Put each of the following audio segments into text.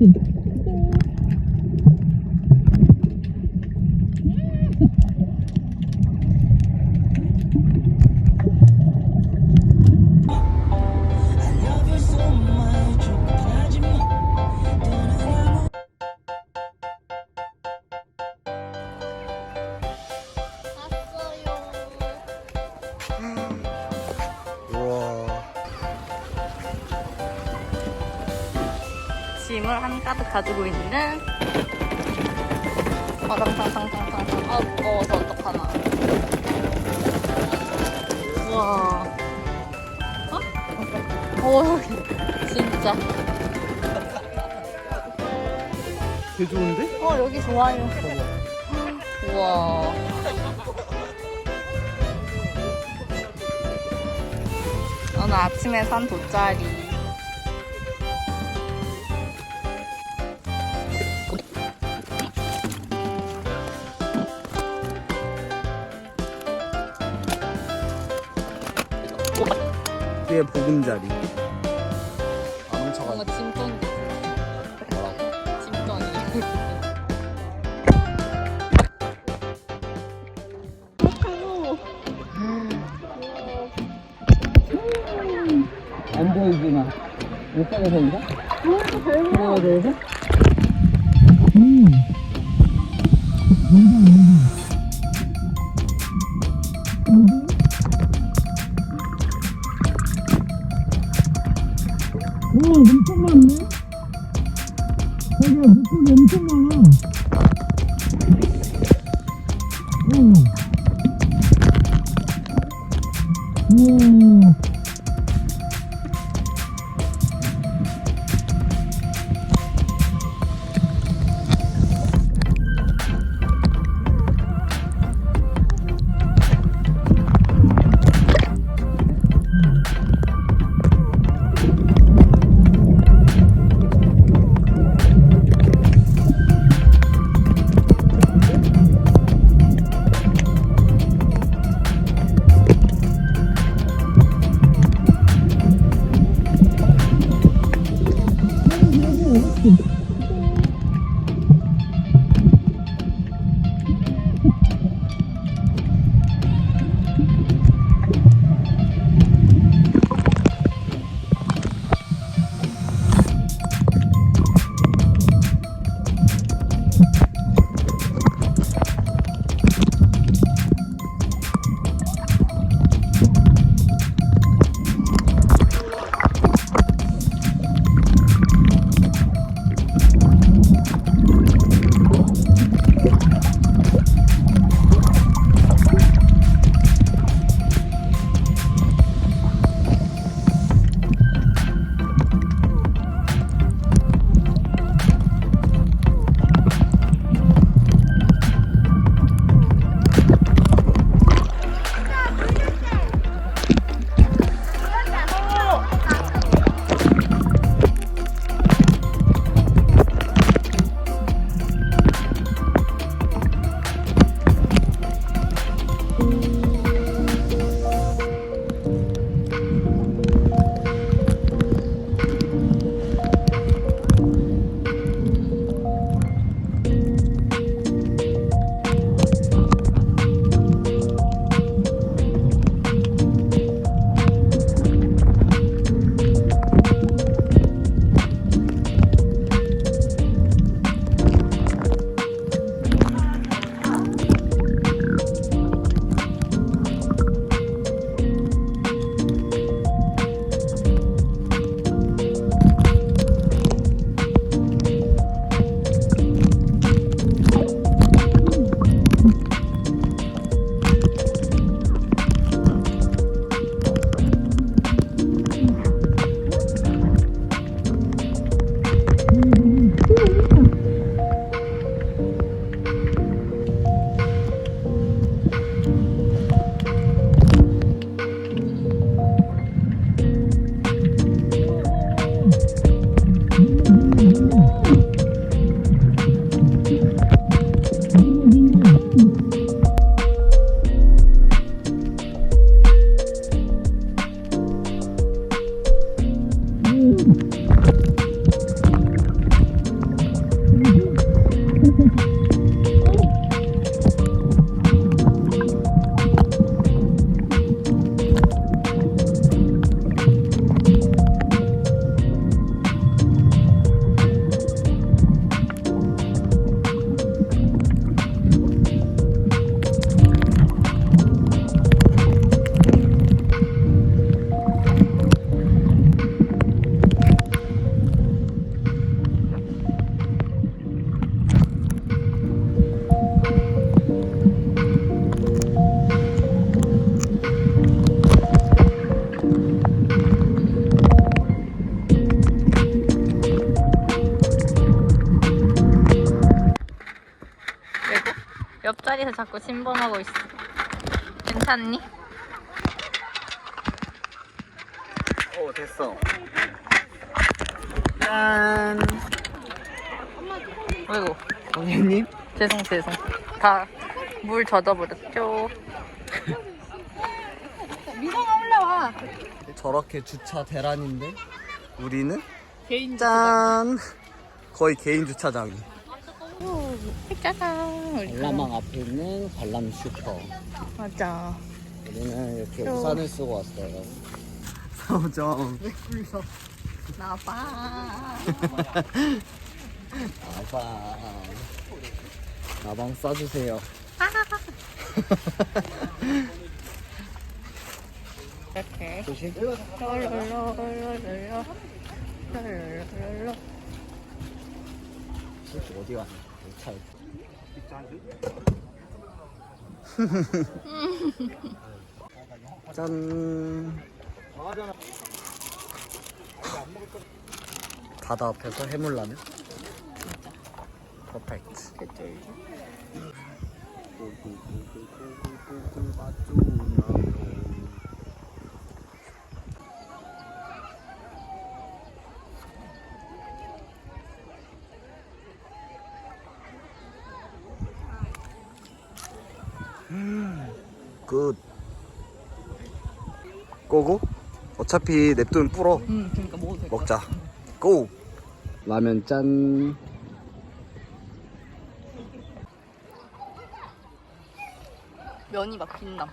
우와. 가지고 있는 어당탕탕탕탕탕 아 무거워서 어떡하나. 우와. 어? 어 진짜. 개 좋은데? 어 여기 좋아요. 우와. 오늘 아침에 산 돗자리 꽤 보금자리. 뭔가 짐덩이 짐덩이 안 보이구나. 못 가서 인가? 하나, 둘, 셋. 와 엄청 많아 কিন্তু 침범하고 있어. 괜찮니? 오 됐어. 짠. 아이고 선생님? 죄송 죄송. 다 물 젖어버렸죠. 미성아 올라와. 저렇게 주차 대란인데 우리는 개인 짠. 거의 개인 주차장이. 짜잔. 우리 관람왕 앞에 있는 관람 슈퍼. 맞아. 우리는 이렇게 또. 우산을 쓰고 왔어요. 서정. 나봐. 나방. 나방 써주세요. 이렇게. 조심. 롤롤롤롤롤. 롤롤롤롤. 실제 어디 갔어? 차에. 짠. 바다 앞에서 해물라면. 퍼펙트. 굿. 고고? 어차피 냅두면 불어. 응, 그러니까 먹어도 될 먹자. 고! 라면 짠. 면이 막 빛나.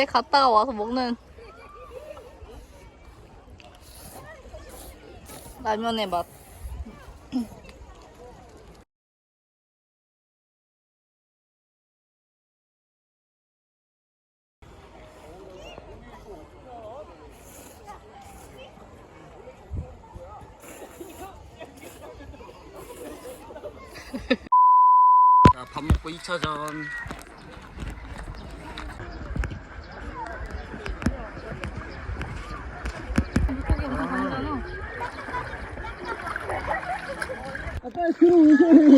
어때? 갔다가 와서 먹는 라면의 맛. 자, 밥 먹고 2차전.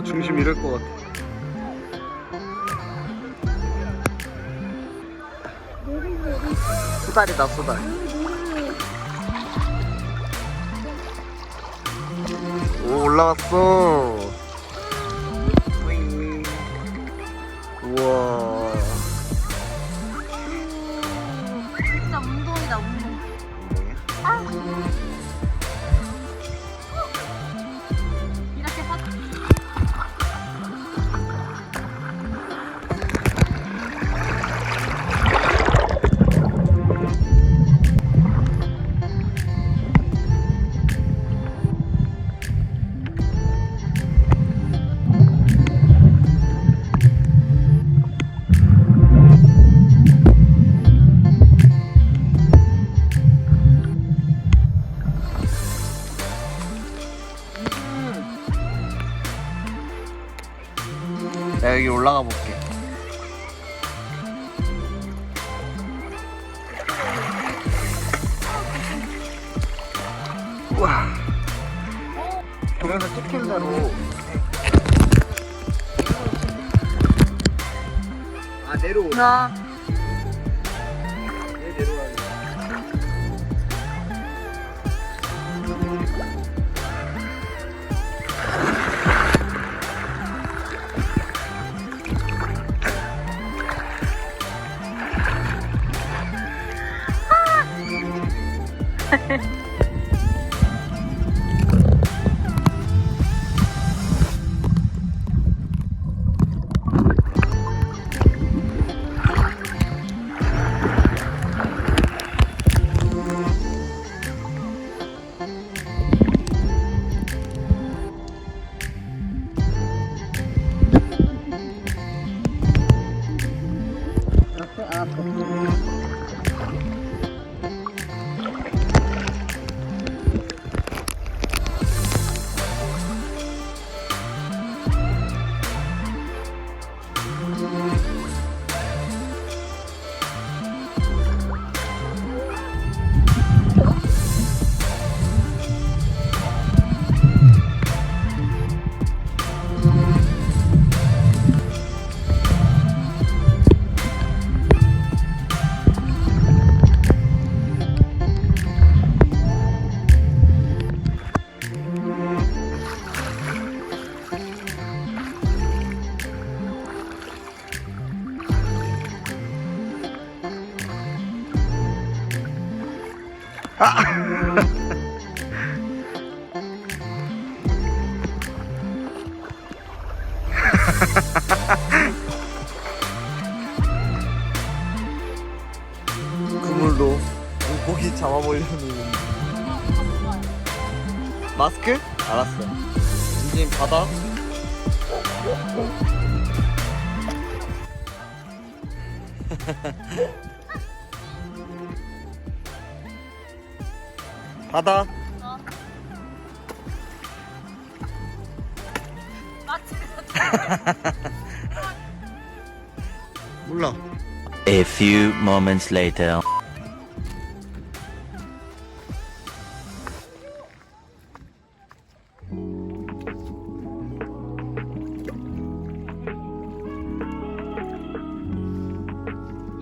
나 중심 잃을 것 같아. 수달이다, 수달. 오, 올라왔어. 아 그물로 물고기 잡아보려는 마스크? 알았어. 인 진 받아 받아 몰라 A few moments later.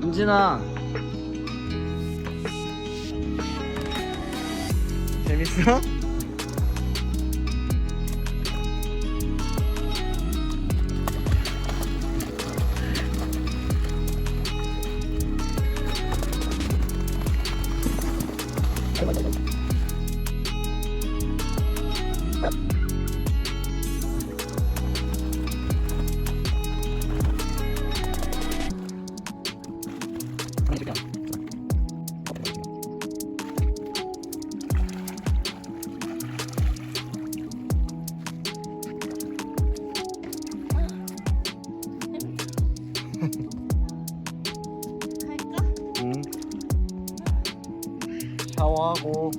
인진아 Alexa. 샤워하고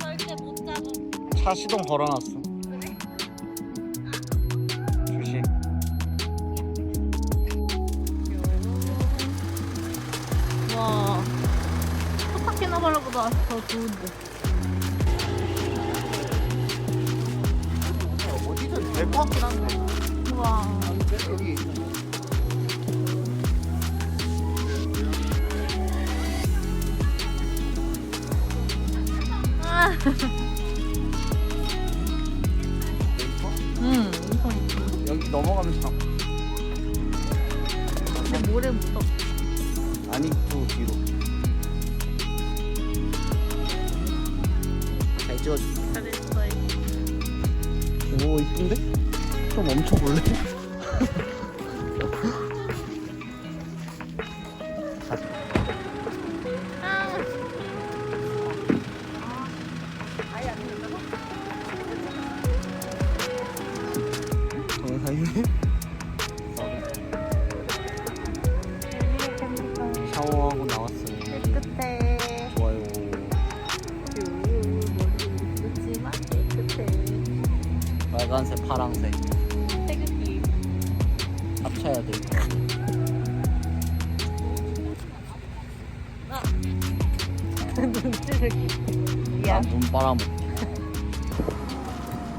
절대 못 잡아. 차 시동 걸어놨어 조심 와. 코타키나발루보다 더 좋은데. 어디든 될것 같긴 한데 와. 여기 아. 응. 여기 넘어가면 참 근데 모래 묻어. 아니 또 뒤로 잘 찍어줄게 잘했어. 오 이쁜데? 좀 멈춰볼래? 나왔어요 깨끗해. 좋아요 그렇지만 깨끗해. 빨간색 파랑색 태극기. 합쳐야 돼 눈치를. 미안. 난눈 빨아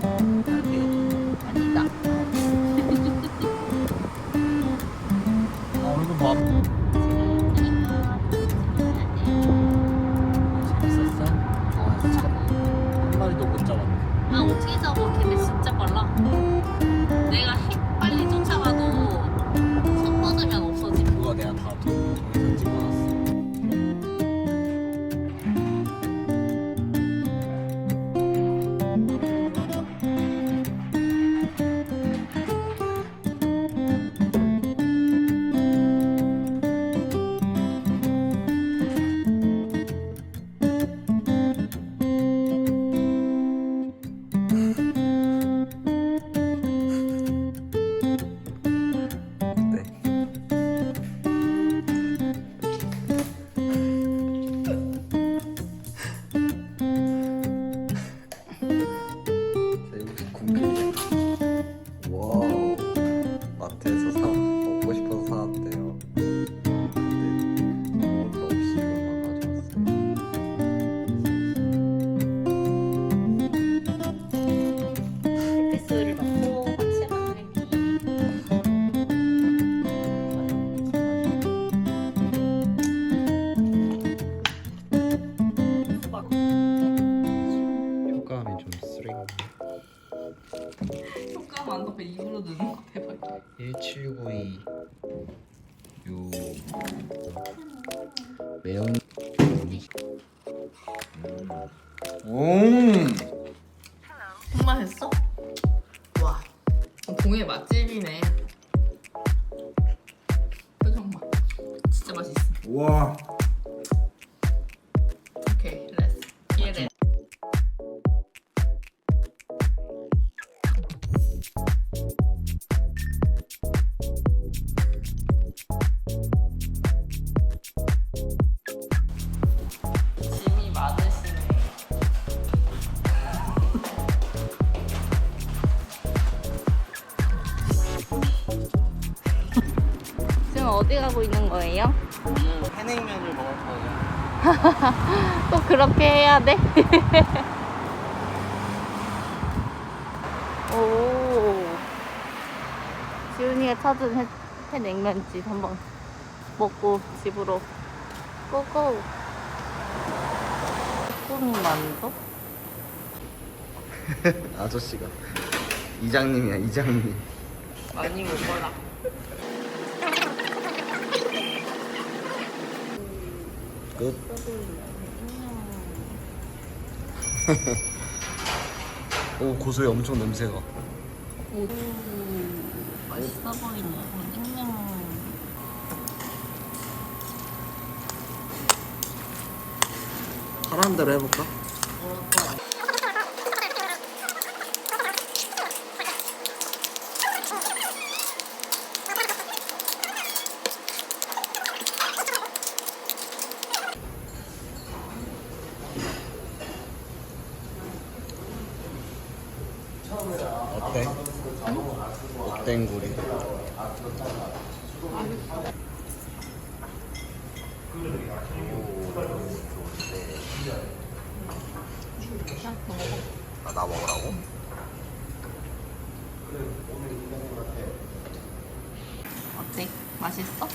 효과음 안 넣고 입으로 넣는 거 대박이야 1792 요... 매운 음. 정말 했어? 와 동해 맛집이네. 표정 봐. 진짜 맛있어. 와. 어디 가고 있는 거예요? 해냉면을 먹을 거예요 또 그렇게 해야 돼? 오. 지훈이가 찾은 해, 해냉면집 한번 먹고 집으로 고고. 꿈이 만두? 아저씨가 이장님이야 이장님 많이 먹어라. 끝 오 고소해 엄청 냄새가 오. 맛있어 보이네. 냉면. 하라는 대로 해볼까? 땡구리 아, 나 먹으라고? 어때? 맛있어?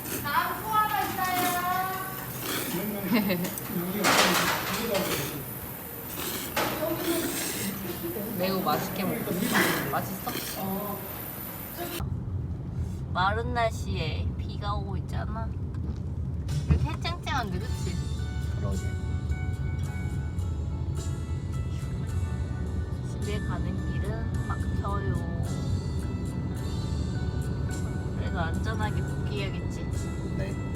매우 맛있게 먹고 맛있어? 마른 날씨에 비가 오고 있잖아. 이렇게 쨍쨍한데 그치? 그러게. 집에 가는 길은 막혀요. 그래도 안전하게 복귀해야겠지. 네